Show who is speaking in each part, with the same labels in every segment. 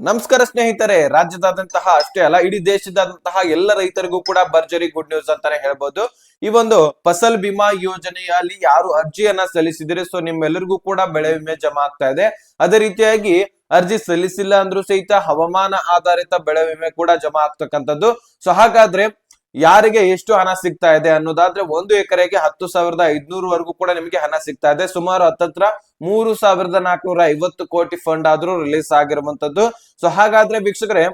Speaker 1: ನಮಸ್ಕಾರ ಸ್ನೇಹಿತರೆ ರಾಜ್ಯದಾದಂತಹ ಅಷ್ಟೇ ಅಲ್ಲ, ಇಡೀ ದೇಶದಾದಂತಹ ಎಲ್ಲ ರೈತರಿಗೂ ಕೂಡ ಭರ್ಜರಿ ಗುಡ್ ನ್ಯೂಸ್ ಅಂತಾನೆ ಹೇಳ್ಬೋದು. ಈ ಒಂದು ಫಸಲ್ ಬಿಮಾ ಯೋಜನೆಯಲ್ಲಿ ಯಾರು ಅರ್ಜಿಯನ್ನ ಸಲ್ಲಿಸಿದ್ರೆ ಸೊ ನಿಮ್ಮೆಲ್ಲರಿಗೂ ಕೂಡ ಬೆಳೆ ವಿಮೆ ಜಮಾ ಆಗ್ತಾ ಇದೆ. ಅದೇ ರೀತಿಯಾಗಿ ಅರ್ಜಿ ಸಲ್ಲಿಸಿಲ್ಲ ಅಂದ್ರೂ ಸಹಿತ ಹವಾಮಾನ ಆಧಾರಿತ ಬೆಳೆ ವಿಮೆ ಕೂಡ ಜಮಾ ಆಗ್ತಕ್ಕಂಥದ್ದು. ಸೊ ಹಾಗಾದ್ರೆ ಯಾರಿಗೆ ಎಷ್ಟು ಹಣ ಸಿಗ್ತಾ ಇದೆ ಅನ್ನೋದಾದ್ರೆ ಒಂದು ಎಕರೆಗೆ ಹತ್ತು ಸಾವಿರದ ಐದ್ನೂರು ವರೆಗೂ ಕೂಡ ನಿಮಗೆ ಹಣ ಸಿಗ್ತಾ ಇದೆ. ಸುಮಾರು ಹತ್ತತ್ರ ಮೂರು ಸಾವಿರದ ನಾಲ್ಕನೂರ ಐವತ್ತು ಕೋಟಿ ಫಂಡ್ ಆದ್ರೂ ರಿಲೀಸ್ ಆಗಿರುವಂತದ್ದು. ಸೊ ಹಾಗಾದ್ರೆ ವೀಕ್ಷಕರೇ,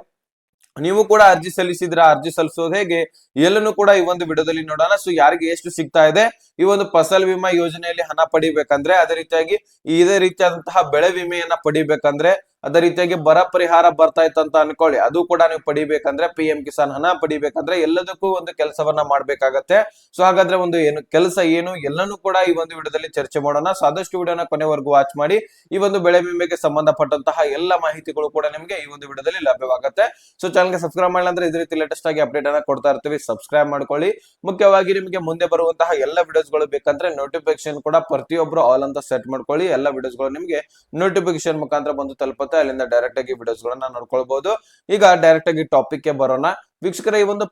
Speaker 1: ನೀವು ಕೂಡ ಅರ್ಜಿ ಸಲ್ಲಿಸಿದ್ರ ಅರ್ಜಿ ಸಲ್ಲಿಸೋದು ಹೇಗೆ? ಎಲ್ಲನೂ ಕೂಡ ಈ ಒಂದು ವಿಡಿಯೋದಲ್ಲಿ ನೋಡೋಣ. ಸೊ ಯಾರಿಗೆ ಎಷ್ಟು ಸಿಗ್ತಾ ಇದೆ? ಈ ಒಂದು ಫಸಲ್ ವಿಮಾ ಯೋಜನೆಯಲ್ಲಿ ಹಣ ಪಡಿಬೇಕಂದ್ರೆ, ಅದೇ ರೀತಿಯಾಗಿ ಇದೇ ರೀತಿಯಾದಂತಹ ಬೆಳೆ ವಿಮೆಯನ್ನ ಪಡಿಬೇಕಂದ್ರೆ ಅದೇ ರೀತಿಯಾಗಿ ಬರ ಪರಿಹಾರ ಬರ್ತಾ ಇತ್ತಂತ ಅನ್ಕೊಳ್ಳಿ. ಅದು ಕೂಡ ನೀವು ಪಡಿಬೇಕಂದ್ರೆ ಪಿ ಎಂ ಕಿಸಾನ್ ಹಣ ಪಡಿಬೇಕಂದ್ರೆ ಎಲ್ಲದಕ್ಕೂ ಒಂದು ಕೆಲಸವನ್ನ ಮಾಡ್ಬೇಕಾಗತ್ತೆ. ಸೊ ಹಾಗಾದ್ರೆ ಒಂದು ಏನು ಕೆಲಸ ಏನು ಎಲ್ಲನೂ ಕೂಡ ಈ ಒಂದು ವಿಡಿಯೋದಲ್ಲಿ ಚರ್ಚೆ ಮಾಡೋಣ. ಸೊ ಆದಷ್ಟು ವಿಡಿಯೋನ ಕೊನೆವರೆಗೂ ವಾಚ್ ಮಾಡಿ. ಈ ಒಂದು ಬೆಳೆ ವಿಮೆಗೆ ಸಂಬಂಧಪಟ್ಟಂತಹ ಎಲ್ಲ ಮಾಹಿತಿಗಳು ಕೂಡ ನಿಮಗೆ ಈ ಒಂದು ವಿಡಿಯೋದಲ್ಲಿ ಲಭ್ಯವಾಗುತ್ತೆ. ಸೊ ಚಾನಲ್ಗೆ ಸಬ್ಸ್ಕ್ರೈಬ್ ಮಾಡಿಲ್ಲ ಅಂದ್ರೆ ಇದೇ ರೀತಿ ಲೇಟೆಸ್ಟ್ ಆಗಿ ಅಪ್ಡೇಟ್ ಅನ್ನ ಕೊಡ್ತಾ ಇರ್ತೀವಿ. ಸಬ್ಸ್ಕ್ರೈಬ್ ಮಾಡ್ಕೊಳ್ಳಿ. ಮುಖ್ಯವಾಗಿ ನಿಮಗೆ ಮುಂದೆ ಬರುವಂತಹ ಎಲ್ಲ ವಿಡಿಯೋಸ್ಗಳು ಬೇಕಂದ್ರೆ ನೋಟಿಫಿಕೇಶನ್ ಕೂಡ ಪ್ರತಿಯೊಬ್ರು ಆಲ್ ಅಂತ ಸೆಟ್ ಮಾಡ್ಕೊಳ್ಳಿ. ಎಲ್ಲ ವಿಡಿಯೋಸ್ಗಳು ನಿಮಗೆ ನೋಟಿಫಿಕೇಶನ್ ಮುಖಾಂತರ ಬಂದು ತಲುಪುತ್ತೆ. ಅಲ್ಲಿಂದ ಡೈರೆಕ್ಟ್ ಆಗಿ ವಿಡಿಯೋಸ್ ಗಳನ್ನ ನೋಡ್ಕೊಳ್ಬಹುದು ಈಗ ಡೈರೆಕ್ಟ್ ಆಗಿ ಟಾಪಿಕ್ಗೆ ಬರೋಣ. ವೀಕ್ಷಕರ, ಈ ಒಂದು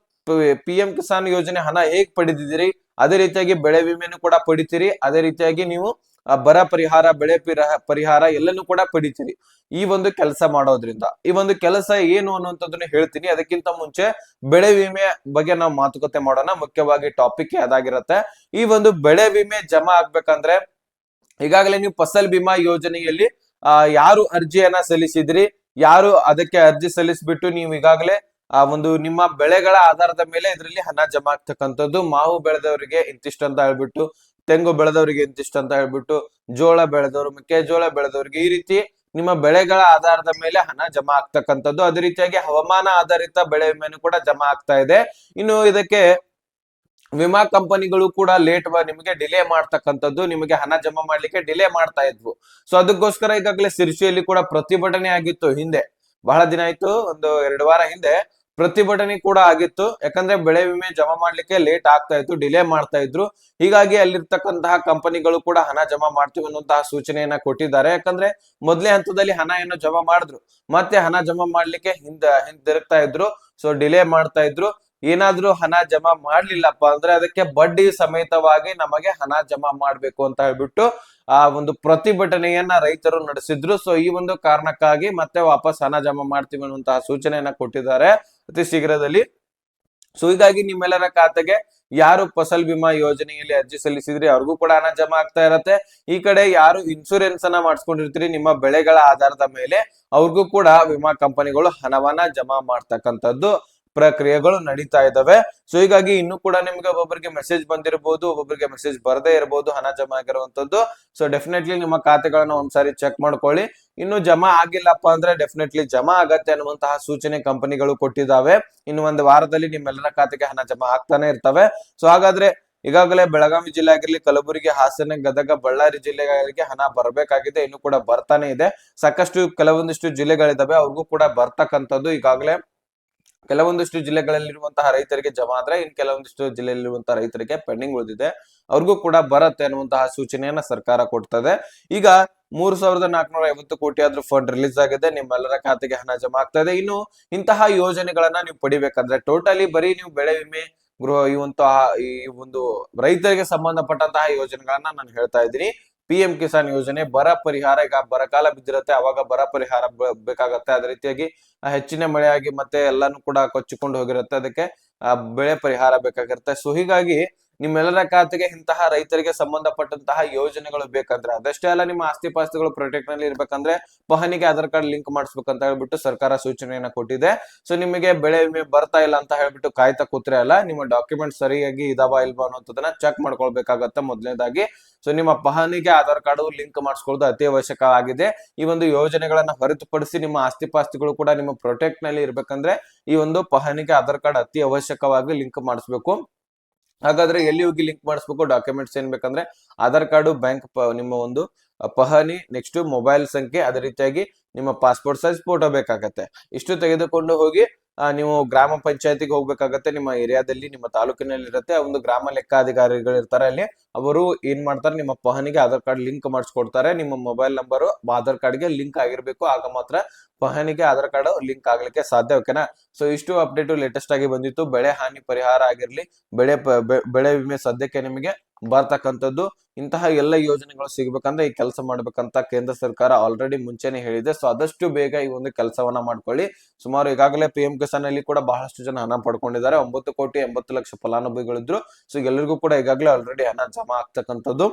Speaker 1: ಪಿ ಎಂ ಕಿಸಾನ್ ಯೋಜನೆ ಹಣ ಹೇಗ್ ಪಡೆದಿದ್ದೀರಿ ಅದೇ ರೀತಿಯಾಗಿ ಬೆಳೆ ವಿಮೆನು ಕೂಡ ಪಡಿತೀರಿ. ಅದೇ ರೀತಿಯಾಗಿ ನೀವು ಬರ ಪರಿಹಾರ, ಬೆಳೆ ಪಿರ- ಪರಿಹಾರ ಎಲ್ಲನೂ ಕೂಡ ಪಡಿತೀರಿ. ಈ ಒಂದು ಕೆಲಸ ಮಾಡೋದ್ರಿಂದ. ಈ ಒಂದು ಕೆಲಸ ಏನು ಅನ್ನುವಂಥದ್ದನ್ನ ಹೇಳ್ತೀನಿ. ಅದಕ್ಕಿಂತ ಮುಂಚೆ ಬೆಳೆ ವಿಮೆ ಬಗ್ಗೆ ನಾವು ಮಾತುಕತೆ ಮಾಡೋಣ. ಮುಖ್ಯವಾಗಿ ಟಾಪಿಕ್ ಅದಾಗಿರತ್ತೆ. ಈ ಒಂದು ಬೆಳೆ ವಿಮೆ ಜಮಾ ಆಗ್ಬೇಕಂದ್ರೆ, ಈಗಾಗಲೇ ನೀವು ಫಸಲ್ ಬಿಮಾ ಯೋಜನೆಯಲ್ಲಿ ಯಾರು ಅರ್ಜಿಯನ್ನ ಸಲ್ಲಿಸಿದ್ರಿ? ಯಾರು ಅದಕ್ಕೆ ಅರ್ಜಿ ಸಲ್ಲಿಸ್ಬಿಟ್ಟು ನೀವು ಈಗಾಗಲೇ, ಆ, ಒಂದು ನಿಮ್ಮ ಬೆಳೆಗಳ ಆಧಾರದ ಮೇಲೆ ಇದರಲ್ಲಿ ಹಣ ಜಮಾ ಆಗ್ತಕ್ಕಂಥದ್ದು. ಮಾವು ಬೆಳೆದವರಿಗೆ ಇಂತಿಷ್ಟು ಅಂತ ಹೇಳ್ಬಿಟ್ಟು, ತೆಂಗು ಬೆಳೆದವರಿಗೆ ಇಂತಿಷ್ಟು ಅಂತ ಹೇಳ್ಬಿಟ್ಟು, ಜೋಳ ಬೆಳೆದವರು, ಮೆಕ್ಕೆಜೋಳ ಬೆಳೆದವರಿಗೆ ಈ ರೀತಿ ನಿಮ್ಮ ಬೆಳೆಗಳ ಆಧಾರದ ಮೇಲೆ ಹಣ ಜಮಾ ಆಗ್ತಕ್ಕಂಥದ್ದು. ಅದೇ ರೀತಿಯಾಗಿ ಹವಾಮಾನ ಆಧಾರಿತ ಬೆಳೆ ವಿಮೆನು ಕೂಡ ಜಮಾ ಆಗ್ತಾ ಇದೆ. ಇನ್ನು ಇದಕ್ಕೆ ವಿಮಾ ಕಂಪನಿಗಳು ಕೂಡ ಲೇಟ್ ನಿಮಗೆ ಡಿಲೇ ಮಾಡ್ತಕ್ಕಂಥದ್ದು, ನಿಮಗೆ ಹಣ ಜಮಾ ಮಾಡ್ಲಿಕ್ಕೆ ಡಿಲೇ ಮಾಡ್ತಾ ಇದ್ವು. ಸೊ ಅದಕ್ಕೋಸ್ಕರ ಈಗಾಗಲೇ ಸಿರ್ಸಿಯಲ್ಲಿ ಕೂಡ ಪ್ರತಿಭಟನೆ ಆಗಿತ್ತು ಹಿಂದೆ. ಬಹಳ ದಿನ ಆಯ್ತು, ಒಂದು ಎರಡು ವಾರ ಹಿಂದೆ ಪ್ರತಿಭಟನೆ ಕೂಡ ಆಗಿತ್ತು. ಯಾಕಂದ್ರೆ ಬೆಳೆ ವಿಮೆ ಜಮಾ ಮಾಡ್ಲಿಕ್ಕೆ ಲೇಟ್ ಆಗ್ತಾ ಇತ್ತು ಡಿಲೇ ಮಾಡ್ತಾ ಇದ್ರು. ಹೀಗಾಗಿ ಅಲ್ಲಿರ್ತಕ್ಕಂತಹ ಕಂಪನಿಗಳು ಕೂಡ ಹಣ ಜಮಾ ಮಾಡ್ತೀವಿ ಅನ್ನುವಂತಹ ಸೂಚನೆಯನ್ನ ಕೊಟ್ಟಿದ್ದಾರೆ. ಯಾಕಂದ್ರೆ ಮೊದಲೇ ಹಂತದಲ್ಲಿ ಹಣ ಏನೋ ಜಮಾ ಮಾಡಿದ್ರು. ಮತ್ತೆ ಹಣ ಜಮಾ ಮಾಡ್ಲಿಕ್ಕೆ ಹಿಂದ ಹಿಂದಿರುಗ್ತಾ ಇದ್ರು. ಸೊ ಡಿಲೇ ಮಾಡ್ತಾ ಇದ್ರು. ಏನಾದ್ರೂ ಹಣ ಜಮಾ ಮಾಡ್ಲಿಲ್ಲಪ್ಪ ಅಂದ್ರೆ ಅದಕ್ಕೆ ಬಡ್ಡಿ ಸಮೇತವಾಗಿ ನಮಗೆ ಹಣ ಜಮಾ ಮಾಡ್ಬೇಕು ಅಂತ ಹೇಳ್ಬಿಟ್ಟು, ಆ ಒಂದು ಪ್ರತಿಭಟನೆಯನ್ನ ರೈತರು ನಡೆಸಿದ್ರು. ಸೊ ಈ ಒಂದು ಕಾರಣಕ್ಕಾಗಿ ಮತ್ತೆ ವಾಪಸ್ ಹಣ ಜಮಾ ಮಾಡ್ತೀವಿ ಅನ್ನುವಂತಹ ಸೂಚನೆಯನ್ನ ಕೊಟ್ಟಿದ್ದಾರೆ ಅತಿ ಶೀಘ್ರದಲ್ಲಿ. ಸೊ ಹೀಗಾಗಿ ನಿಮ್ಮೆಲ್ಲರ ಖಾತೆಗೆ ಯಾರು ಫಸಲ್ ಬಿಮಾ ಯೋಜನೆಯಲ್ಲಿ ಅರ್ಜಿ ಸಲ್ಲಿಸಿದ್ರಿ, ಅವ್ರಿಗೂ ಕೂಡ ಹಣ ಜಮಾ ಆಗ್ತಾ ಇರತ್ತೆ. ಈ ಕಡೆ ಯಾರು ಇನ್ಸೂರೆನ್ಸ್ ಅನ್ನ ಮಾಡಿಸ್ಕೊಂಡಿರ್ತೀರಿ, ನಿಮ್ಮ ಬೆಳೆಗಳ ಆಧಾರದ ಮೇಲೆ ಅವ್ರಿಗೂ ಕೂಡ ವಿಮಾ ಕಂಪನಿಗಳು ಹಣವನ್ನ ಜಮಾ ಮಾಡ್ತಕ್ಕಂಥದ್ದು. ಪ್ರಕ್ರಿಯೆಗಳು ನಡೀತಾ ಇದಾವೆ ಸೊ ಹೀಗಾಗಿ ಇನ್ನು ಕೂಡ ನಿಮ್ಗೆ ಒಬ್ಬೊಬ್ಬರಿಗೆ ಮೆಸೇಜ್ ಬಂದಿರಬಹುದು ಒಬ್ಬೊಬ್ಬರಿಗೆ ಮೆಸೇಜ್ ಬರದೇ ಇರಬಹುದು ಹಣ ಜಮಾ ಆಗಿರುವಂತದ್ದು. ಸೊ ಡೆಫಿನೆಟ್ಲಿ ನಿಮ್ಮ ಖಾತೆಗಳನ್ನ ಒಂದ್ಸಾರಿ ಚೆಕ್ ಮಾಡ್ಕೊಳ್ಳಿ. ಇನ್ನು ಜಮಾ ಆಗಿಲ್ಲಪ್ಪ ಅಂದ್ರೆ ಡೆಫಿನೆಟ್ಲಿ ಜಮಾ ಆಗತ್ತೆ ಅನ್ನುವಂತಹ ಸೂಚನೆ ಕಂಪನಿಗಳು ಕೊಟ್ಟಿದ್ದಾವೆ. ಇನ್ನು ಒಂದು ವಾರದಲ್ಲಿ ನಿಮ್ಮೆಲ್ಲರ ಖಾತೆಗೆ ಹಣ ಜಮಾ ಆಗ್ತಾನೆ ಇರ್ತವೆ. ಸೊ ಹಾಗಾದ್ರೆ ಈಗಾಗಲೇ ಬೆಳಗಾವಿ ಜಿಲ್ಲೆ ಆಗಿರ್ಲಿ, ಕಲಬುರಗಿ, ಹಾಸನ, ಗದಗ, ಬಳ್ಳಾರಿ ಜಿಲ್ಲೆಗಳಿಗೆ ಹಣ ಬರಬೇಕಾಗಿದೆ. ಇನ್ನು ಕೂಡ ಬರ್ತಾನೆ ಇದೆ. ಸಾಕಷ್ಟು ಕೆಲವೊಂದಿಷ್ಟು ಜಿಲ್ಲೆಗಳಿದಾವೆ ಅವ್ರಿಗೂ ಕೂಡ ಬರ್ತಕ್ಕಂಥದ್ದು ಈಗಾಗಲೇ ಕೆಲವೊಂದಿಷ್ಟು ಜಿಲ್ಲೆಗಳಲ್ಲಿರುವಂತಹ ರೈತರಿಗೆ ಜಮಾ ಆದ್ರೆ ಇನ್ ಕೆಲವೊಂದಿಷ್ಟು ಜಿಲ್ಲೆಯಲ್ಲಿರುವಂತಹ ರೈತರಿಗೆ ಪೆಂಡಿಂಗ್ ಉಳಿದಿದೆ. ಅವ್ರಿಗೂ ಕೂಡ ಬರತ್ತೆ ಅನ್ನುವಂತಹ ಸೂಚನೆಯನ್ನ ಸರ್ಕಾರ ಕೊಡ್ತದೆ. ಈಗ ಮೂರು ಸಾವಿರದ ನಾಲ್ಕನೂರ ಐವತ್ತು ಕೋಟಿ ಆದ್ರೂ ಫಂಡ್ ರಿಲೀಸ್ ಆಗಿದೆ. ನಿಮ್ಮೆಲ್ಲರ ಖಾತೆಗೆ ಹಣ ಜಮಾ ಆಗ್ತಾ ಇನ್ನು ಇಂತಹ ಯೋಜನೆಗಳನ್ನ ನೀವು ಪಡಿಬೇಕಂದ್ರೆ ಟೋಟಲಿ ಬರೀ ನೀವು ಬೆಳೆ ವಿಮೆ ಗೃಹ ಇವಂತಹ ಈ ಒಂದು ರೈತರಿಗೆ ಸಂಬಂಧಪಟ್ಟಂತಹ ಯೋಜನೆಗಳನ್ನ ನಾನು ಹೇಳ್ತಾ ಇದ್ದೀನಿ. ಪಿ ಎಂ ಕಿಸಾನ್ ಯೋಜನೆ ಬರ ಪರಿಹಾರ ಈಗ ಬರಗಾಲ ಬಿದ್ದಿರುತ್ತೆ, ಅವಾಗ ಬರ ಪರಿಹಾರ ಬೇಕಾಗತ್ತೆ. ಅದೇ ರೀತಿಯಾಗಿ ಹೆಚ್ಚಿನ ಮಳೆಯಾಗಿ ಮತ್ತೆ ಎಲ್ಲಾನು ಕೂಡ ಕೊಚ್ಚಿಕೊಂಡು ಹೋಗಿರುತ್ತೆ. ಅದಕ್ಕೆ ಬೆಳೆ ಪರಿಹಾರ ಬೇಕಾಗಿರುತ್ತೆ. ಸೊ ಹೀಗಾಗಿ ನಿಮ್ಮೆಲ್ಲರ ಖಾತೆಗೆ ಇಂತಹ ರೈತರಿಗೆ ಸಂಬಂಧಪಟ್ಟಂತಹ ಯೋಜನೆಗಳು ಬೇಕಂದ್ರೆ ಅದಷ್ಟೇ ಅಲ್ಲ, ನಿಮ್ಮ ಆಸ್ತಿ ಪಾಸ್ತಿಗಳು ಪ್ರೊಟೆಕ್ಟ್ನಲ್ಲಿ ಇರ್ಬೇಕಂದ್ರೆ ಪಹನಿಗೆ ಆಧಾರ್ ಕಾರ್ಡ್ ಲಿಂಕ್ ಮಾಡಿಸ್ಬೇಕಂತ ಹೇಳ್ಬಿಟ್ಟು ಸರ್ಕಾರ ಸೂಚನೆಯನ್ನ ಕೊಟ್ಟಿದೆ. ಸೊ ನಿಮಗೆ ಬೆಳೆ ವಿಮೆ ಬರ್ತಾ ಇಲ್ಲ ಅಂತ ಹೇಳ್ಬಿಟ್ಟು ಕಾಯ್ತಾ ಕೂತ್ರೆ ಅಲ್ಲ, ನಿಮ್ಮ ಡಾಕ್ಯುಮೆಂಟ್ ಸರಿಯಾಗಿ ಇದಾವ ಇಲ್ವಾ ಅನ್ನೋದನ್ನ ಚೆಕ್ ಮಾಡ್ಕೊಳ್ಬೇಕಾಗತ್ತೆ ಮೊದಲನೇದಾಗಿ. ಸೊ ನಿಮ್ಮ ಪಹನಿಗೆ ಆಧಾರ್ ಕಾರ್ಡ್ ಲಿಂಕ್ ಮಾಡಿಸ್ಕೊಳ್ಳೋದು ಅತಿ ಅವಶ್ಯಕ ಆಗಿದೆ. ಈ ಒಂದು ಯೋಜನೆಗಳನ್ನ ಹೊರತುಪಡಿಸಿ ನಿಮ್ಮ ಆಸ್ತಿ ಪಾಸ್ತಿಗಳು ಕೂಡ ನಿಮ್ಮ ಪ್ರೊಟೆಕ್ಟ್ನಲ್ಲಿ ಇರ್ಬೇಕಂದ್ರೆ ಈ ಒಂದು ಪಹನಿಗೆ ಆಧಾರ್ ಕಾರ್ಡ್ ಅತಿ ಅವಶ್ಯಕವಾಗಿ ಲಿಂಕ್ ಮಾಡಿಸ್ಬೇಕು. ಹಾಗಾದ್ರೆ ಎಲ್ಲಿ ಹೋಗಿ ಲಿಂಕ್ ಮಾಡಿಸ್ಬೇಕು ಡಾಕ್ಯುಮೆಂಟ್ಸ್ ಏನ್ ಬೇಕಂದ್ರೆ, ಆಧಾರ್ ಕಾರ್ಡು ಬ್ಯಾಂಕ್ ನಿಮ್ಮ ಒಂದು ಪಹಣಿ ನೆಕ್ಸ್ಟ್ ಮೊಬೈಲ್ ಸಂಖ್ಯೆ, ಅದೇ ರೀತಿಯಾಗಿ ನಿಮ್ಮ ಪಾಸ್ಪೋರ್ಟ್ ಸೈಜ್ ಫೋಟೋ ಬೇಕಾಗತ್ತೆ. ಇಷ್ಟು ತೆಗೆದುಕೊಂಡು ಹೋಗಿ ನೀವು ಗ್ರಾಮ ಪಂಚಾಯತಿಗೆ ಹೋಗ್ಬೇಕಾಗತ್ತೆ. ನಿಮ್ಮ ಏರಿಯಾದಲ್ಲಿ, ನಿಮ್ಮ ತಾಲೂಕಿನಲ್ಲಿ ಇರುತ್ತೆ ಒಂದು ಗ್ರಾಮ ಲೆಕ್ಕಾಧಿಕಾರಿಗಳು ಇರ್ತಾರೆ ಅಲ್ಲಿ. ಅವರು ಏನ್ ಮಾಡ್ತಾರೆ, ನಿಮ್ಮ ಪಹನಿಗೆ ಆಧಾರ್ ಕಾರ್ಡ್ ಲಿಂಕ್ ಮಾಡಿಸ್ಕೊಡ್ತಾರೆ. ನಿಮ್ಮ ಮೊಬೈಲ್ ನಂಬರ್, ಆಧಾರ್ ಕಾರ್ಡ್ಗೆ ಲಿಂಕ್ ಆಗಿರ್ಬೇಕು. ಆಗ ಮಾತ್ರ ಪಹನಿಗೆ ಆಧಾರ್ ಕಾರ್ಡ್ ಲಿಂಕ್ ಆಗ್ಲಿಕ್ಕೆ ಸಾಧ್ಯ, ಓಕೆನಾ? ಸೊ, ಇಷ್ಟು ಅಪ್ಡೇಟ್ ಲೇಟೆಸ್ಟ್ ಆಗಿ ಬಂದಿತ್ತು. ಬೆಳೆ ಹಾನಿ ಪರಿಹಾರ ಆಗಿರ್ಲಿ, ಬೆಳೆ ಬೆಳೆ ವಿಮೆ ಸದ್ಯಕ್ಕೆ ನಿಮಗೆ ಬರ್ತಕ್ಕಂಥದ್ದು. ಇಂತಹ ಎಲ್ಲ ಯೋಜನೆಗಳು ಸಿಗ್ಬೇಕಂದ್ರೆ ಈ ಕೆಲಸ ಮಾಡ್ಬೇಕಂತ ಕೇಂದ್ರ ಸರ್ಕಾರ ಆಲ್ರೆಡಿ ಮುಂಚೆನೆ ಹೇಳಿದೆ. ಸೊ ಆದಷ್ಟು ಬೇಗ ಈ ಒಂದು ಕೆಲಸವನ್ನ ಮಾಡ್ಕೊಳ್ಳಿ. ಸುಮಾರು ಈಗಾಗಲೇ ಪಿ ಎಂ ಕಿಸಾನ್ ಅಲ್ಲಿ ಕೂಡ ಬಹಳಷ್ಟು ಜನ ಹಣ ಪಡ್ಕೊಂಡಿದ್ದಾರೆ. ಒಂಬತ್ತು ಕೋಟಿ ಎಂಬತ್ತು ಲಕ್ಷ ಫಲಾನುಭವಿಗಳಿದ್ರು. ಸೊ ಎಲ್ಲರಿಗೂ ಕೂಡ ಈಗಾಗಲೇ ಆಲ್ರೆಡಿ ಹಣ ಜಮಾ ಆಗ್ತಕ್ಕಂಥದ್ದು.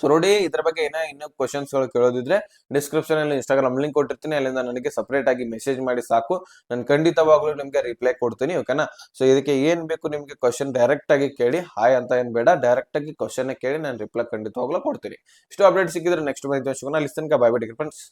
Speaker 1: ಸೊ ನೋಡಿ ಇದ್ರ ಬಗ್ಗೆ ಏನೋ ಇನ್ನೂ ಕ್ವಶನ್ಸ್ಗಳು ಕೇಳೋದಿದ್ರೆ ಡಿಸ್ಕ್ರಿಪ್ಷನ್ ಅಲ್ಲಿ ಇನ್ಸ್ಟಾಗ್ರಾಮ್ ಲಿಂಕ್ ಕೊಟ್ಟಿರ್ತೀನಿ, ಅಲ್ಲಿಂದ ನನಗೆ ಸಪರೇಟ್ ಆಗಿ ಮೆಸೇಜ್ ಮಾಡಿ ಸಾಕು. ನಾನು ಖಂಡಿತವಾಗ್ಲೂ ನಿಮ್ಗೆ ರಿಪ್ಲೈ ಕೊಡ್ತೀನಿ ಓಕೆನಾ ಸೊ ಇದಕ್ಕೆ ಏನ್ ಬೇಕು ನಿಮ್ಗೆ ಕ್ವಶನ್ ಡೈರೆಕ್ಟ್ ಆಗಿ ಕೇಳಿ ಹಾಯ್ ಅಂತ ಏನ್ ಬೇಡ ಡೈರೆಕ್ಟ್ ಆಗಿ ಕ್ವಶನ್ ಕೇಳಿ, ನಾನು ರಿಪ್ಲೈ ಖಂಡಿತವಾಗ್ಲೂ ಕೊಡ್ತೀನಿ. ಇಷ್ಟು ಅಪ್ಡೇಟ್ ಸಿಕ್ಕಿದ್ರೆ ನೆಕ್ಸ್ಟ್ ಬಂದಿದ್ದು ಅಲ್ಲಿ ತನಕ ಬೈ ಬೈ ಫ್ರೆಂಡ್ಸ್